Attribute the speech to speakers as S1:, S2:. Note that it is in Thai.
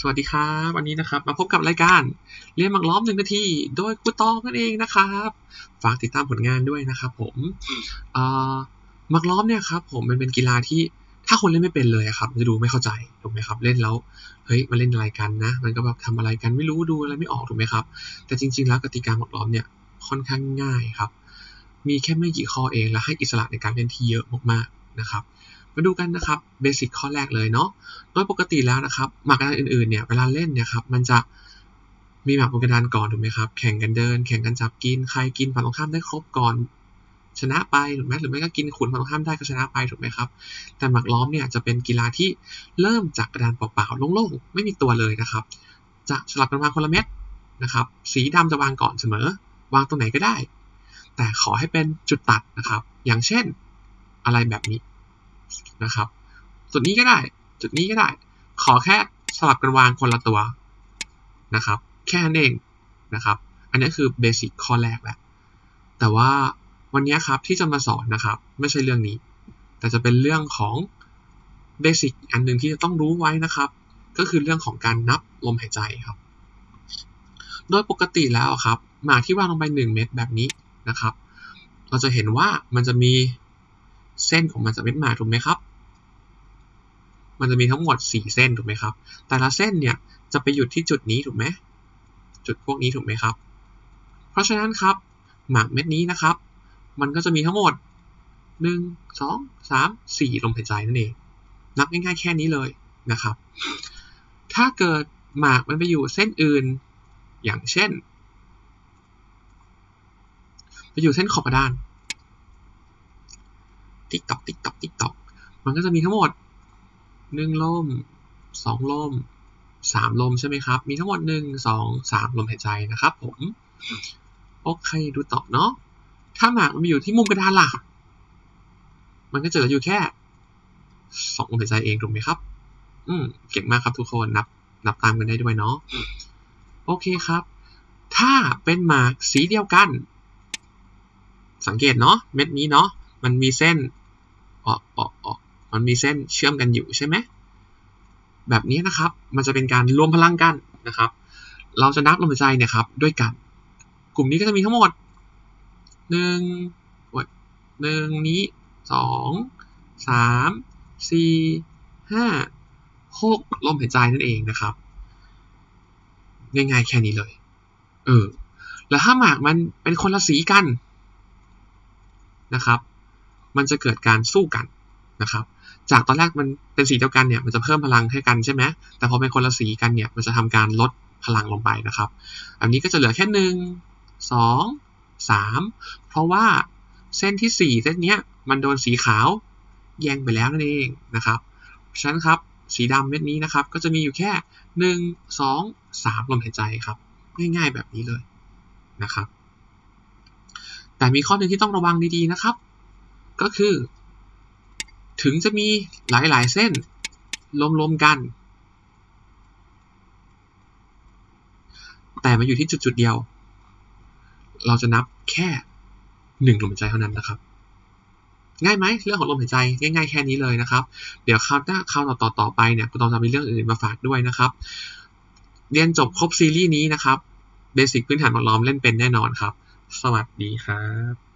S1: สวัสดีครับ วันนี้นะครับ มาพบกับรายการเรียนหมักล้อมหนึ่งนาที โดยครูตองนั่นเองนะครับ ฝากติดตามผลงานด้วยนะครับผมเอ่อหมักล้อมเนี่ยครับผมมันเป็นกีฬาที่ถ้าคนเล่นไม่เป็นเลยอะครับมันจะดูไม่เข้าใจถูกไหมครับ เล่นแล้วเฮ้ยมาเล่นอะไรกันนะ มันก็แบบทำอะไรกันไม่รู้ดูอะไรไม่ออกถูกไหมครับ แต่จริง ๆ แล้วกติกาหมักล้อมเนี่ยค่อนข้างง่ายครับ มีแค่ไม่กี่ข้อเองและให้อิสระในการเล่นที่เยอะมากๆนะครับ มาดูกันนะครับเบสิกข้อแรกเลยเนาะโดยปกติแล้วนะครับหมากกระดานอื่นๆเนี่ยเวลาเล่นเนี่ยครับมันจะมีหมากบนกระดานก่อนถูกไหมครับแข่งกันเดิน แข่งกันจับกินใครกินฝั่งตรงข้ามได้ครบก่อน ชนะไปถูกไหมหรือไม่ก็กินขุนฝั่งตรงข้ามได้ก็ชนะไปถูกไหมครับแต่หมากล้อมเนี่ยจะเป็นกีฬาที่เริ่มจากกระดานเปล่าๆโล่งๆไม่มีตัวเลยนะครับจะสลับกันวางคนละเม็ดนะครับสีดำจะวางก่อนเสมอ วางตรงไหนก็ได้ แต่ขอให้เป็นจุดตัดนะครับ อย่างเช่นอะไรแบบนี้ นะครับ จุดนี้ก็ได้ จุดนี้ก็ได้ ขอแค่สลับกันวางคนละตัวนะครับ แค่นั้นเองนะครับ อันนี้คือเบสิกข้อแรกแหละ แต่ว่าวันนี้ครับที่จะมาสอนนะครับ ไม่ใช่เรื่องนี้ แต่จะเป็นเรื่องของเบสิกอันหนึ่งที่จะต้องรู้ไว้นะครับ ก็คือเรื่องของการนับลมหายใจครับ โดยปกติแล้วครับ หมากที่วางลงไป 1 เม็ดแบบนี้นะครับ เราจะเห็นว่ามันจะมี เส้นของมันจากเม็ดหมากถูกไหมครับ มันจะมีทั้งหมด 4 เส้นถูกไหมครับ แต่ละเส้นเนี่ยจะไปหยุดที่จุดนี้ถูกไหมจุดพวกนี้ถูกไหมครับ เพราะฉะนั้นครับ หมากเม็ดนี้นะครับ มันก็จะมีทั้งหมด 1 2 3 4 ลมหายใจนั่นเอง นับง่ายๆแค่นี้เลยนะครับ ถ้าเกิดหมากมันไปอยู่เส้นอื่น อย่างเช่น ไปอยู่เส้นขอบกระดาน ติ๊กตอกติ๊กตอกติ๊กตอกมันก็จะมีทั้งหมดหนึ่งลมสองลมสามลมใช่ไหมครับ มีทั้งหมดหนึ่งสองสามลมหายใจนะครับ ผม โอเคดูต่อเนาะถ้าหมากมันอยู่ที่มุมกระดานล่ะ มันก็จะเหลืออยู่แค่สองลมหายใจเองถูกไหมครับ อืมเก่งมากครับทุกคนนับ นับตามกันได้ด้วยเนาะโอเคครับ ถ้าเป็นหมากสีเดียวกัน สังเกตเนาะเม็ดนี้เนาะ มันมีเส้นออกออกออกมันมีเส้นเชื่อมกันอยู่ใช่ไหมแบบนี้นะครับ มันจะเป็นการรวมพลังกันนะครับ เราจะนับลมหายใจเนี่ยครับด้วยกัน กลุ่มนี้ก็จะมีทั้งหมดหนึ่งหนึ่งนี้สองสามสี่ห้าหกลมหายใจนั่นเองนะครับง่ายๆแค่นี้เลย เออ แล้วถ้าหมากมันเป็นคนละสีกันนะครับ มันจะเกิดการสู้กันนะครับจากตอนแรกมันเป็นสีเดียวกันเนี่ยมันจะเพิ่มพลังให้กันใช่ไหมแต่พอเป็นคนละสีกันเนี่ยมันจะทำการลดพลังลงไปนะครับ อันนี้ก็จะเหลือแค่หนึ่งสองสามเพราะว่าเส้นที่สี่เส้นเนี้ยมันโดนสีขาวแย่งไปแล้วนั่นเองนะครับฉะนั้นครับสีดำเม็ดนี้นะครับก็จะมีอยู่แค่หนึ่งสองสามลมหายใจครับ ง่ายๆแบบนี้เลยนะครับ แต่มีข้อหนึ่งที่ต้องระวังดีๆนะครับ ก็คือ ถึงจะมีหลายๆ เส้นรวมๆกัน แต่มาอยู่ที่จุดๆเดียว เราจะนับแค่หนึ่งลมหายใจเท่านั้นนะครับ ง่ายไหมเรื่องของลมหายใจง่ายๆแค่นี้เลยนะครับ เดี๋ยวคราวหน้าคราวต่อๆต่อไปเนี่ยคุณตองจะมีเรื่องอื่นมาฝากด้วยนะครับ เรียนจบครบซีรีส์นี้นะครับเบสิกพื้นฐานหมดล้อมเล่นเป็นแน่นอนครับ สวัสดีครับ